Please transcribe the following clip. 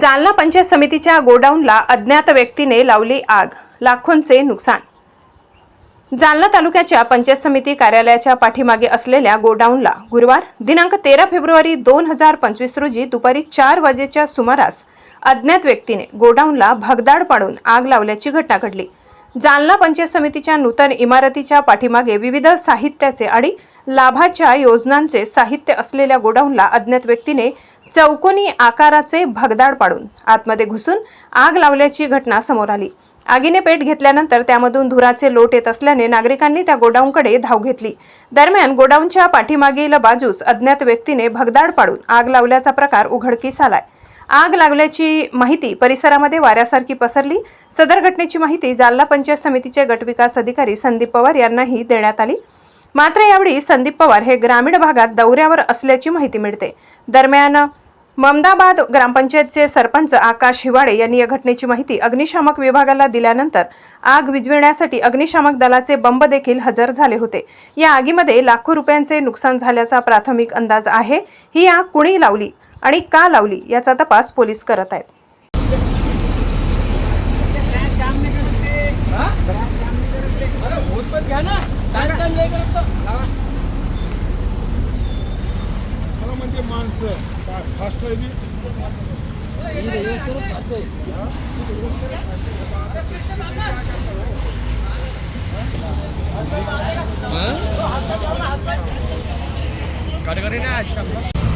जालना पंचायत समितीच्या गोडाऊनला अज्ञात व्यक्तीने लावली आग. लाखोंचे नुकसान. जालना तालुक्याच्या पंचायत समिती कार्यालयाच्या पाठीमागे असलेल्या गोडाऊनला गुरुवार दिनांक तेरा फेब्रुवारी दोन हजार पंचवीस रोजी दुपारी चार वाजेच्या सुमारास अज्ञात व्यक्तीने गोडाऊनला भगदाड पाडून आग लावल्याची घटना घडली. जालना पंचायत समितीच्या नूतन इमारतीच्या पाठीमागे विविध साहित्याचे आणि लाभाच्या योजनांचे साहित्य असलेल्या गोडाऊनला अज्ञात व्यक्तीने चौकोनी आकाराचे भगदाड पाडून आतमध्ये घुसून आग लावल्याची घटना समोर आली. आगीने पेट घेतल्यानंतर त्यामधून धुराचे लोट येत असल्याने नागरिकांनी त्या गोडाऊनकडे धाव घेतली. दरम्यान गोडाऊनच्या पाठीमागील बाजूस अज्ञात व्यक्तीने भगदाड पाडून आग लावल्याचा प्रकार उघडकीस आलाय. आग लागल्याची माहिती परिसरामध्ये वाऱ्यासारखी पसरली. सदर घटनेची माहिती जालना पंचायत समितीचे गटविकास अधिकारी संदीप पवार यांनाही देण्यात आली. मात्र यावेळी संदीप पवार हे ग्रामीण भागात दौऱ्यावर असल्याची माहिती मिळते. दरम्यान ममदाबाद ग्रामपंचायतचे सरपंच आकाश हिवाळे यांनी या घटनेची माहिती अग्निशामक विभागाला दिल्यानंतर आग विझविण्यासाठी अग्निशामक दलाचे बंब देखील हजर झाले होते. या आगीमध्ये लाखो रुपयांचे नुकसान झाल्याचा प्राथमिक अंदाज आहे. ही आग कुणी लावली आणि का लावली याचा तपास पोलीस करत आहेत. मला म्हणजे माणसं काय फास्ट आहे ती कडकडी नाही आज